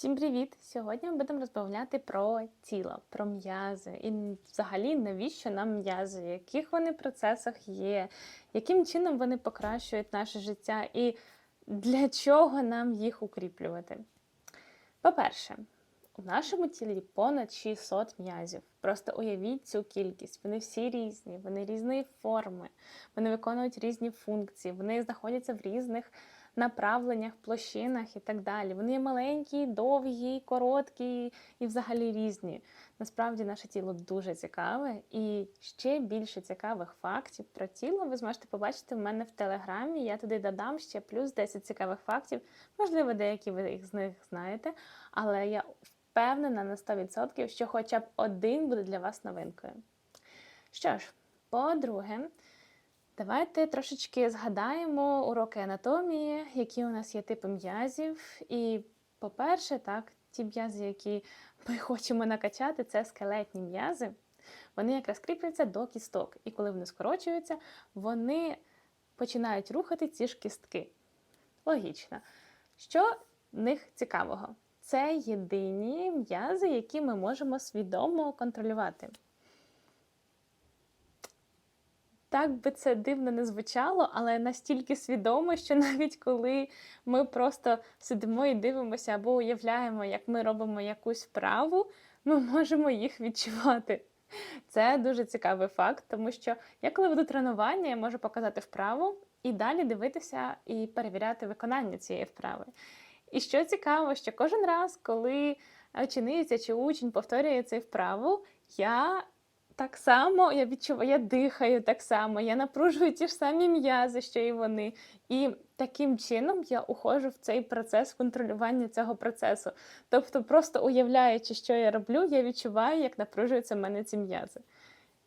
Всім привіт! Сьогодні ми будемо розмовляти про тіло, про м'язи і взагалі навіщо нам м'язи, в яких вони процесах є, яким чином вони покращують наше життя і для чого нам їх укріплювати. По-перше, у нашому тілі понад 600 м'язів. Просто уявіть цю кількість. Вони всі різні, вони різної форми, вони виконують різні функції, вони знаходяться в різних направленнях, площинах і так далі. Вони маленькі, довгі, короткі і взагалі різні. Насправді наше тіло дуже цікаве, і ще більше цікавих фактів про тіло ви зможете побачити в мене в телеграмі. Я туди додам ще плюс 10 цікавих фактів. Можливо, деякі ви їх з них знаєте, але я впевнена на 100%, що хоча б один буде для вас новинкою. Що ж, по-друге, Давайте трошечки згадаємо уроки анатомії, які у нас є типи м'язів. І, по-перше, так, ті м'язи, які ми хочемо накачати, це скелетні м'язи. Вони якраз кріпляться до кісток. І коли вони скорочуються, вони починають рухати ці ж кістки. Логічно. Що в них цікавого? Це єдині м'язи, які ми можемо свідомо контролювати. Так би це дивно не звучало, але настільки свідомо, що навіть коли ми просто сидимо і дивимося або уявляємо, як ми робимо якусь вправу, ми можемо їх відчувати. Це дуже цікавий факт, тому що я, коли веду тренування, я можу показати вправу і далі дивитися і перевіряти виконання цієї вправи. І що цікаво, що кожен раз, коли учениця чи учень повторює цю вправу, я так само я відчуваю, я дихаю так само, я напружую ті ж самі м'язи, що і вони. І таким чином я уходжу в цей процес контролювання цього процесу. Тобто, просто уявляючи, що я роблю, я відчуваю, як напружуються в мене ці м'язи.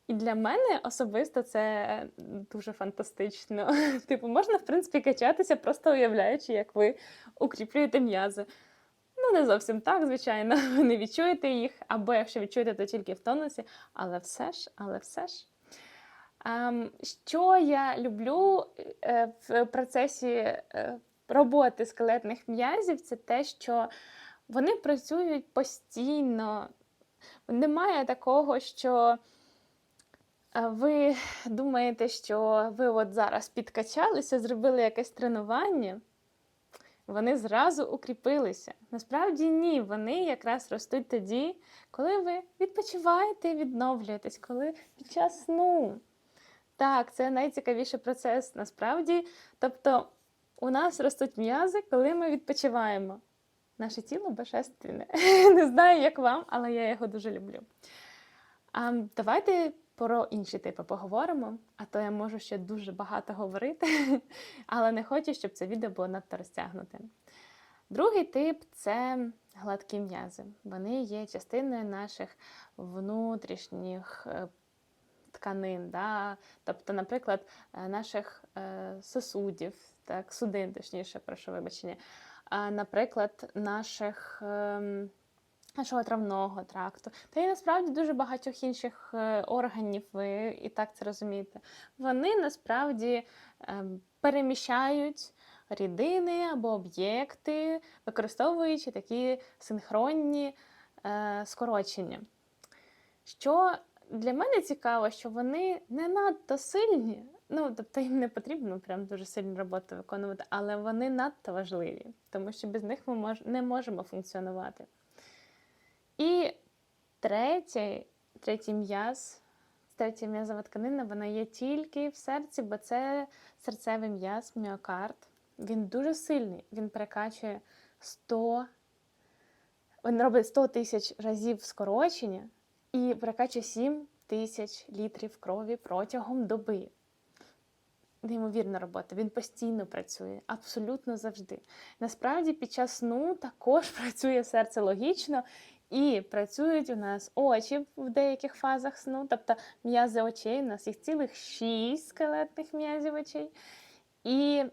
І для мене особисто це дуже фантастично. Типу, можна, в принципі, качатися, просто уявляючи, як ви укріплюєте м'язи. Не зовсім так, звичайно, ви не відчуєте їх, або якщо відчуєте, то тільки в тонусі, але все ж, але все ж. Ем, що я люблю е, в процесі е, роботи скелетних м'язів, це те, що вони працюють постійно. Немає такого, що е, ви думаєте, що ви от зараз підкачалися, зробили якесь тренування вони зразу укріпилися. Насправді ні, вони якраз ростуть тоді, коли ви відпочиваєте, і відновлюєтесь, коли під час сну. Так, це найцікавіший процес насправді. Тобто у нас ростуть м'язи, коли ми відпочиваємо. Наше тіло божественне. Не знаю, як вам, але я його дуже люблю. А, Давайте про інші типи поговоримо, а то я можу ще дуже багато говорити, але не хочу, щоб це відео було надто розтягнуте. Другий тип це гладкі м'язи. Вони є частиною наших внутрішніх е, тканин, да? тобто, наприклад, е, наших е, сосудів, так, судин, точніше, прошу вибачення, наприклад, наших. Нашого травного тракту, та й насправді дуже багатьох інших е, органів, ви і так це розумієте. Вони насправді ем, переміщають рідини або об'єкти, використовуючи такі синхронні е, скорочення. Що для мене цікаво, що вони не надто сильні, ну тобто їм не потрібно прям дуже сильну роботу виконувати, але вони надто важливі, тому що без них ми мож не можемо функціонувати. І третій, третій м'яз, третя м'язова тканина, вона є тільки в серці, бо це серцевий м'яз, міокард. Він дуже сильний, він перекачує 100, він робить 100 тисяч разів скорочення і перекачує 7 тисяч літрів крові протягом доби. Неймовірна робота, він постійно працює, абсолютно завжди. Насправді, під час сну також працює серце логічно, і працюють у нас очі в деяких фазах сну, тобто м'язи очей, у нас їх цілих шість скелетних м'язів очей. І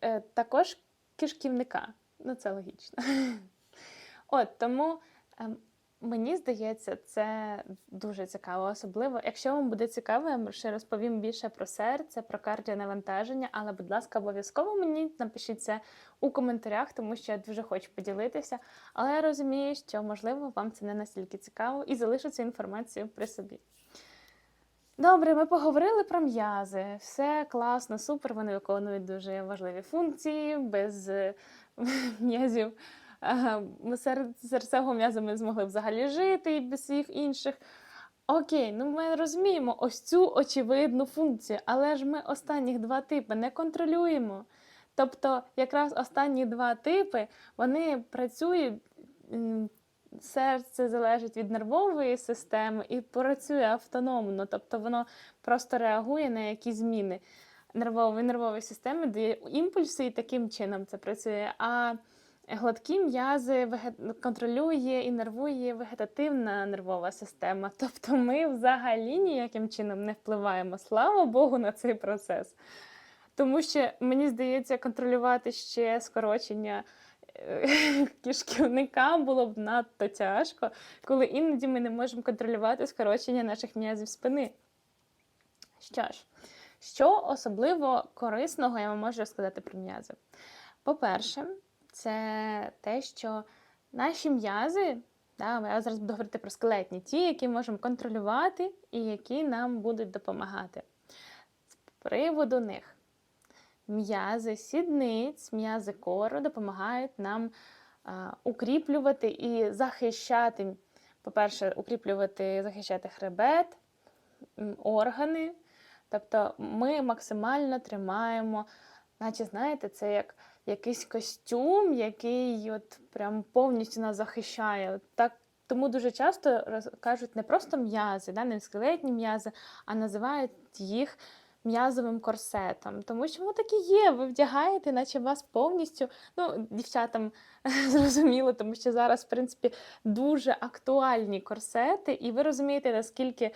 е, також кишківника. Ну, це логічно. От тому е, Мені здається, це дуже цікаво, особливо. Якщо вам буде цікаво, я ще розповім більше про серце, про кардіонавантаження, але, будь ласка, обов'язково мені напишіть це у коментарях, тому що я дуже хочу поділитися. Але я розумію, що можливо вам це не настільки цікаво і залишу цю інформацію при собі. Добре, ми поговорили про м'язи. Все класно, супер. Вони виконують дуже важливі функції. Без е, м'язів е, сер- серцевого м'яза ми змогли взагалі жити і без всіх інших. Окей, ну ми розуміємо ось цю очевидну функцію, але ж ми останніх два типи не контролюємо. Тобто, якраз останні два типи вони працюють. Серце залежить від нервової системи і працює автономно, тобто воно просто реагує на якісь зміни нервової нервової системи, дає імпульси, і таким чином це працює. А гладкі м'язи контролює і нервує вегетативна нервова система. Тобто ми взагалі ніяким чином не впливаємо, слава Богу, на цей процес. Тому що мені здається, контролювати ще скорочення е, кишківника було б надто тяжко, коли іноді ми не можемо контролювати скорочення наших м'язів спини. Що ж, що особливо корисного я вам можу розказати про м'язи? По-перше, це те, що наші м'язи, да, я зараз буду говорити про скелетні, ті, які можемо контролювати і які нам будуть допомагати. З приводу них. М'язи сідниць, м'язи кору допомагають нам а, укріплювати і захищати, по-перше, укріплювати, захищати хребет, органи. Тобто ми максимально тримаємо, наче знаєте, це як якийсь костюм, який от прям повністю нас захищає. От Так, тому дуже часто роз- кажуть не просто м'язи, да, не скелетні м'язи, а називають їх м'язовим корсетом. Тому що воно так і є. Ви вдягаєте, наче вас повністю. Ну, дівчатам зрозуміло, тому що зараз, в принципі, дуже актуальні корсети, і ви розумієте, наскільки е,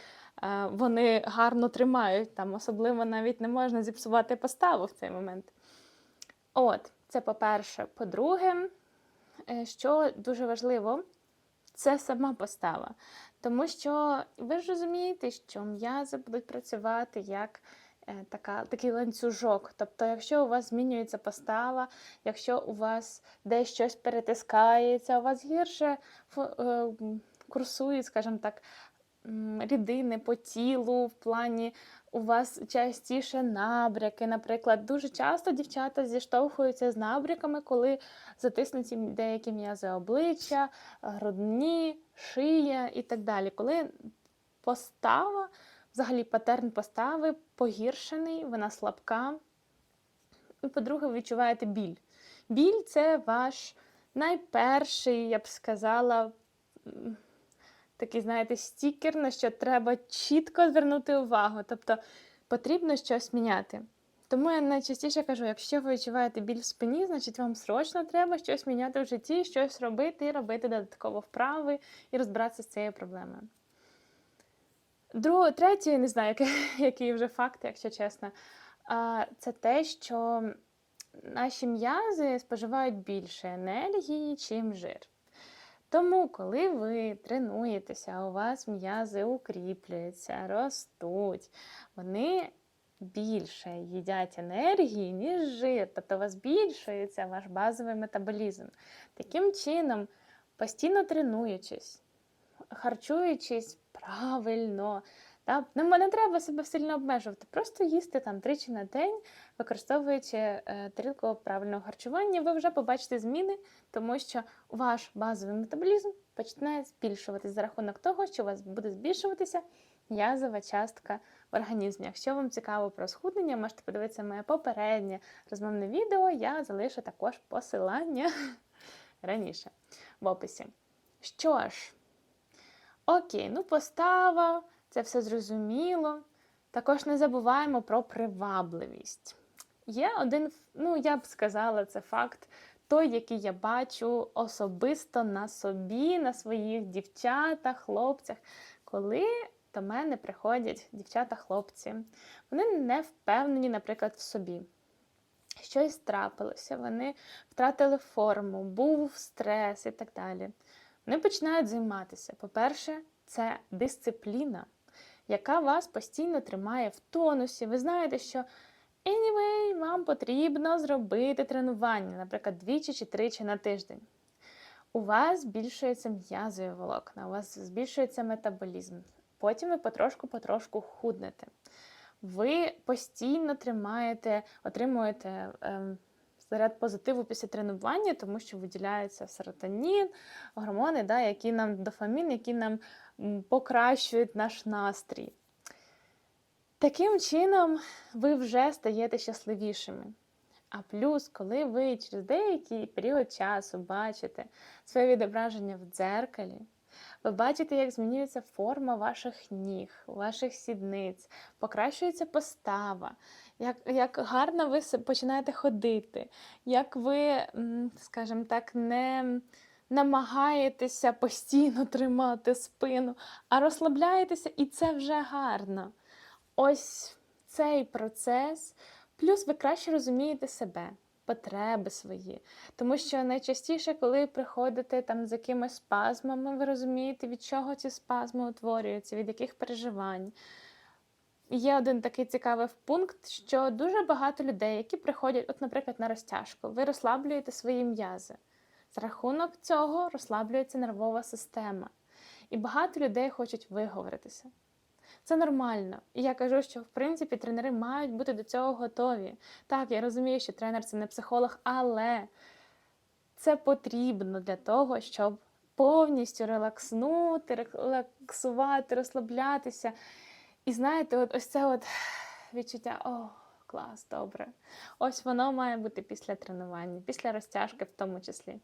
вони гарно тримають. Там особливо навіть не можна зіпсувати поставу в цей момент. От, це по-перше. По-друге, е, що дуже важливо, це сама постава. Тому що ви ж розумієте, що м'язи будуть працювати як е, така, такий ланцюжок. Тобто, якщо у вас змінюється постава, якщо у вас десь щось перетискається, у вас гірше е, курсують, скажімо так, рідини по тілу, в плані у вас частіше набряки. Наприклад, дуже часто дівчата зіштовхуються з набряками, коли затиснуті деякі м'язи обличчя, грудні, шия і так далі. Коли постава, взагалі патерн постави погіршений, вона слабка. І, по-друге, ви відчуваєте біль. Біль це ваш найперший, я б сказала, такий, знаєте, стікер, на що треба чітко звернути увагу. Тобто потрібно щось міняти. Тому я найчастіше кажу, якщо ви відчуваєте біль в спині, значить вам срочно треба щось міняти в житті, щось робити, робити додатково вправи і розбиратися з цією проблемою. Друге, третє, не знаю, який вже факт, якщо чесно, це те, що наші м'язи споживають більше енергії, чим жир. Тому, коли ви тренуєтеся, у вас м'язи укріплюються, ростуть, вони більше їдять енергії, ніж жир. Тобто у вас збільшується ваш базовий метаболізм. Таким чином, постійно тренуючись, харчуючись правильно. Та, не, не треба себе сильно обмежувати, просто їсти там тричі на день, використовуючи е, тарілку правильного харчування, ви вже побачите зміни, тому що ваш базовий метаболізм починає збільшуватися за рахунок того, що у вас буде збільшуватися м'язова частка в організмі. Якщо вам цікаво про схуднення, можете подивитися моє попереднє розмовне відео. Я залишу також посилання раніше в описі. Що ж, окей, ну постава, це все зрозуміло. Також не забуваємо про привабливість. Є один, ну я б сказала, це факт, той, який я бачу особисто на собі, на своїх дівчатах, хлопцях, коли до мене приходять дівчата-хлопці. Вони не впевнені, наприклад, в собі. Щось трапилося, вони втратили форму, був стрес і так далі. Вони починають займатися. По-перше, це дисципліна, яка вас постійно тримає в тонусі. Ви знаєте, що anyway, вам потрібно зробити тренування, наприклад, двічі чи тричі на тиждень. У вас збільшується м'язові волокна, у вас збільшується метаболізм. Потім ви потрошку-потрошку худнете. Ви постійно тримаєте, отримуєте ем, заряд позитиву після тренування, тому що виділяється серотонін, гормони, да, які нам дофамін, які нам покращують наш настрій. Таким чином, ви вже стаєте щасливішими. А плюс, коли ви через деякий період часу бачите своє відображення в дзеркалі, ви бачите, як змінюється форма ваших ніг, ваших сідниць, покращується постава, як, як гарно ви починаєте ходити, як ви, скажімо так, не намагаєтеся постійно тримати спину, а розслабляєтеся, і це вже гарно. Ось цей процес, плюс ви краще розумієте себе, потреби свої. Тому що найчастіше, коли приходите там з якимись спазмами, ви розумієте, від чого ці спазми утворюються, від яких переживань. Є один такий цікавий пункт, що дуже багато людей, які приходять, от, наприклад, на розтяжку, ви розслаблюєте свої м'язи. За рахунок цього розслаблюється нервова система. І багато людей хочуть виговоритися. Це нормально. І я кажу, що в принципі тренери мають бути до цього готові. Так, я розумію, що тренер це не психолог, але це потрібно для того, щоб повністю релакснути, релаксувати, розслаблятися. І знаєте, от ось це от відчуття, о, клас, добре. Ось воно має бути після тренування, після розтяжки в тому числі.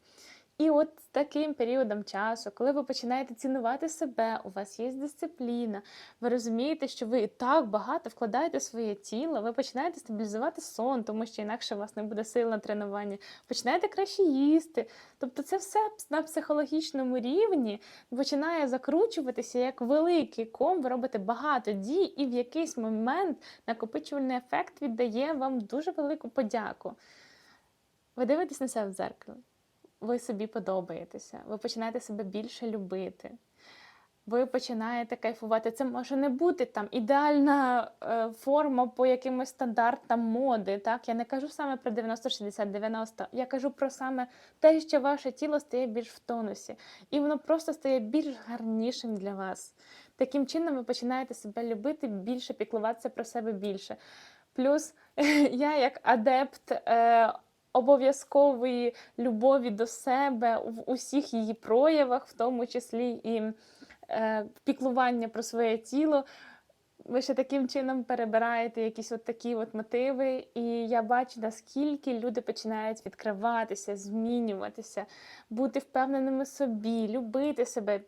І от з таким періодом часу, коли ви починаєте цінувати себе, у вас є дисципліна, ви розумієте, що ви і так багато вкладаєте в своє тіло, ви починаєте стабілізувати сон, тому що інакше у вас не буде сил на тренування, починаєте краще їсти. Тобто це все на психологічному рівні починає закручуватися як великий ком, ви робите багато дій, і в якийсь момент накопичувальний ефект віддає вам дуже велику подяку. Ви дивитесь на себе в дзеркало ви собі подобаєтеся, ви починаєте себе більше любити. Ви починаєте кайфувати. Це може не бути там ідеальна е, форма по якимось стандартам моди. Так? Я не кажу саме про 90-60-90, я кажу про саме те, що ваше тіло стає більш в тонусі, і воно просто стає більш гарнішим для вас. Таким чином ви починаєте себе любити більше, піклуватися про себе більше. Плюс я, як адепт е, обов'язкової любові до себе в усіх її проявах, в тому числі і е, піклування про своє тіло. Ви ще таким чином перебираєте якісь от такі от мотиви, і я бачу, наскільки люди починають відкриватися, змінюватися, бути впевненими собі, любити себе,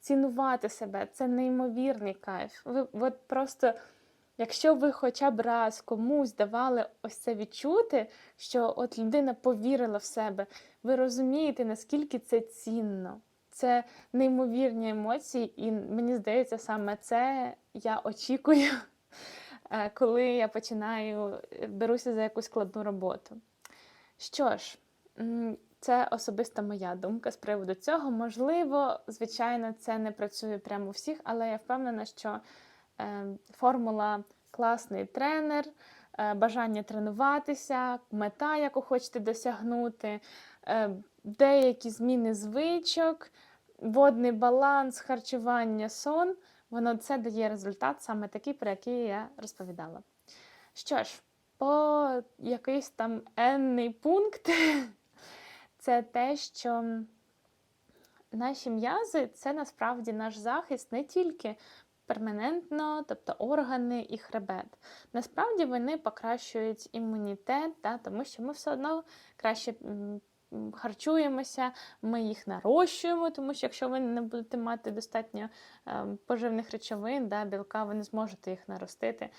цінувати себе. Це неймовірний кайф. Ви от просто Якщо ви хоча б раз комусь давали ось це відчути, що от людина повірила в себе, ви розумієте, наскільки це цінно. Це неймовірні емоції, і мені здається, саме це я очікую, е, коли я починаю е, беруся за якусь складну роботу. Що ж, це особиста моя думка з приводу цього. Можливо, звичайно, це не працює прямо у всіх, але я впевнена, що формула класний тренер, е, бажання тренуватися, мета, яку хочете досягнути, е, деякі зміни звичок, водний баланс, харчування, сон. Воно це дає результат саме такий, про який я розповідала. Що ж, по якийсь там енний пункт, це те, що наші м'язи це насправді наш захист не тільки перманентно, тобто органи і хребет. Насправді вони покращують імунітет, та, тому що ми все одно краще харчуємося, ми їх нарощуємо, тому що якщо ви не будете мати достатньо е, поживних речовин, да, білка, ви не зможете їх наростити.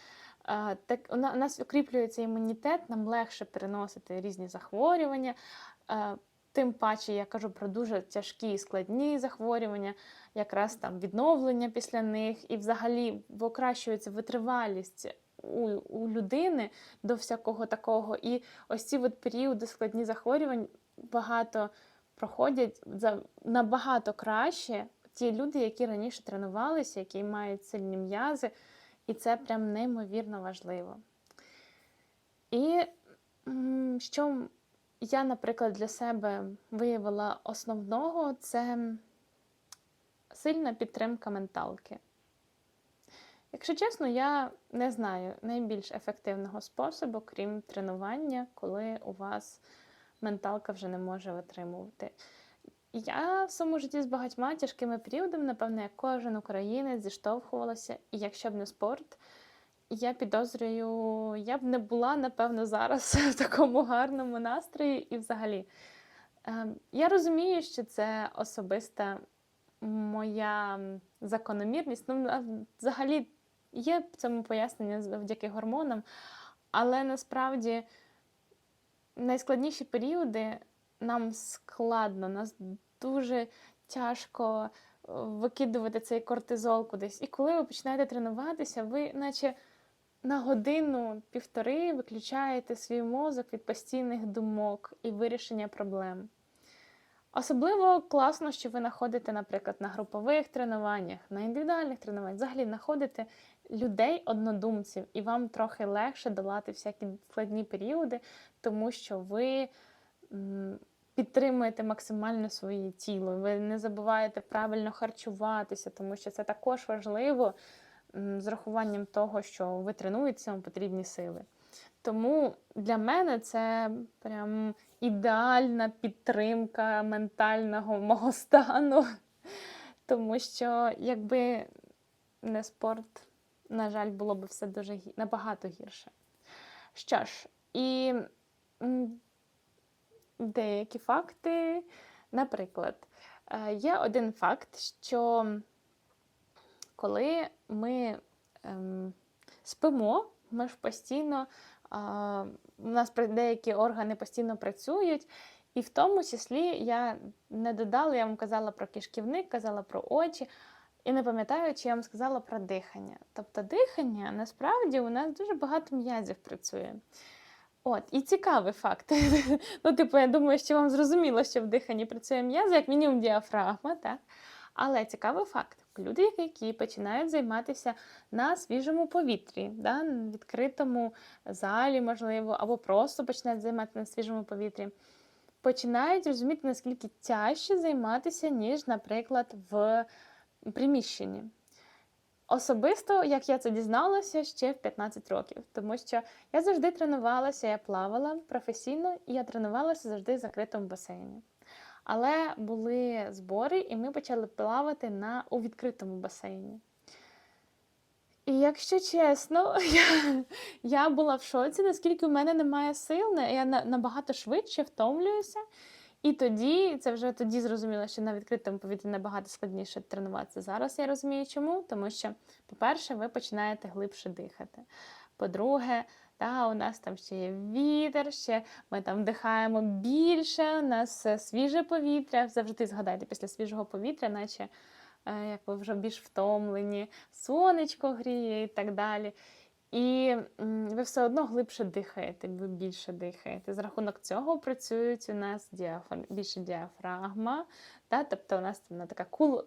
Е, так у нас укріплюється імунітет, нам легше переносити різні захворювання. Тим паче я кажу про дуже тяжкі і складні захворювання, якраз там відновлення після них, і взагалі покращується витривалість у у людини до всякого такого. І ось ці от періоди складні захворювань багато проходять за набагато краще ті люди, які раніше тренувалися, які мають сильні м'язи, і це прям неймовірно важливо. І що я, наприклад, для себе виявила основного, це сильна підтримка менталки. Якщо чесно, я не знаю найбільш ефективного способу, крім тренування, коли у вас менталка вже не може витримувати. Я в своєму житті з багатьма тяжкими періодами, напевно, як кожен українець зіштовхувалася, і якщо б не спорт, я підозрюю, я б не була, напевно, зараз в такому гарному настрої і взагалі. Ем, Я розумію, що це особиста моя закономірність. Ну, взагалі є в цьому пояснення завдяки гормонам, але насправді найскладніші періоди нам складно, нас дуже тяжко е, викидувати цей кортизол кудись. І коли ви починаєте тренуватися, ви наче на годину-півтори виключаєте свій мозок від постійних думок і вирішення проблем. Особливо класно, що ви знаходите, наприклад, на групових тренуваннях, на індивідуальних тренуваннях, взагалі знаходите людей, однодумців, і вам трохи легше долати всякі складні періоди, тому що ви підтримуєте максимально своє тіло, ви не забуваєте правильно харчуватися, тому що це також важливо з рахуванням того, що ви тренуєтеся, вам потрібні сили. Тому для мене це прям ідеальна підтримка ментального мого стану. Тому що, якби не спорт, на жаль, було б все дуже набагато гірше. Що ж, і деякі факти, наприклад, е, є один факт, що коли ми ем, спимо, ми ж постійно, а, у нас деякі органи постійно працюють, і в тому числі я не додала, я вам казала про кишківник, казала про очі, і не пам'ятаю, чи я вам сказала про дихання. Тобто дихання насправді у нас дуже багато м'язів працює. От, і цікавий факт. ну, типу, я думаю, що вам зрозуміло, що в диханні працює м'язи, як мінімум діафрагма, так? Але цікавий факт: люди, які починають займатися на свіжому повітрі, да, відкритому залі, можливо, або просто починають займатися на свіжому повітрі, починають розуміти, наскільки тяжче займатися, ніж, наприклад, в приміщенні. Особисто, як я це дізналася ще в 15 років, тому що я завжди тренувалася, я плавала професійно, і я тренувалася завжди в закритому басейні. Але були збори, і ми почали плавати на, у відкритому басейні. І якщо чесно, я, я була в шоці, наскільки в мене немає сил, я набагато швидше втомлююся. І тоді, це вже тоді зрозуміло, що на відкритому повітрі набагато складніше тренуватися. Зараз я розумію, чому. Тому що, по-перше, ви починаєте глибше дихати. По-друге, та, у нас там ще є вітер, ще ми там вдихаємо більше, у нас е, свіже повітря. Завжди згадайте, після свіжого повітря, наче е, як ви вже більш втомлені, сонечко гріє і так далі. І ви все одно глибше дихаєте, ви більше дихаєте. З рахунок цього працюють у нас діафр... більше діафрагма, та? тобто у нас вона така кул...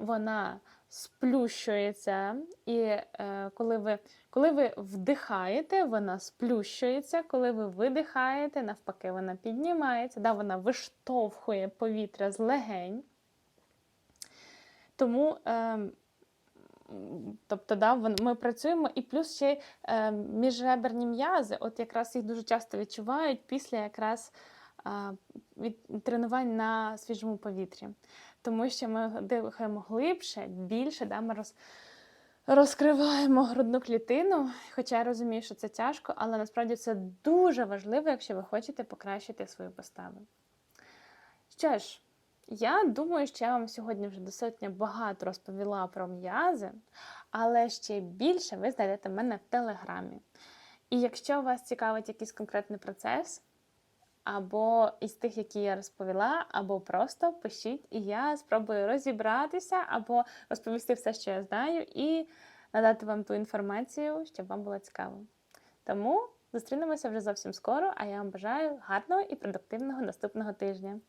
вона сплющується, і е, коли, ви, коли ви вдихаєте, вона сплющується, коли ви видихаєте, навпаки, вона піднімається, да? вона виштовхує повітря з легень. Тому е, Тобто, да, ми працюємо, і плюс ще е, міжреберні м'язи, от якраз їх дуже часто відчувають після якраз від тренувань на свіжому повітрі. Тому що ми дихаємо глибше, більше, да, ми роз, розкриваємо грудну клітину. Хоча я розумію, що це тяжко, але насправді це дуже важливо, якщо ви хочете покращити свою поставу. Що ж, я думаю, що я вам сьогодні вже достатньо багато розповіла про м'язи, але ще більше ви знайдете мене в Телеграмі. І якщо вас цікавить якийсь конкретний процес, або із тих, які я розповіла, або просто пишіть, і я спробую розібратися, або розповісти все, що я знаю, і надати вам ту інформацію, щоб вам було цікаво. Тому Зустрінемося вже зовсім скоро, а я вам бажаю гарного і продуктивного наступного тижня.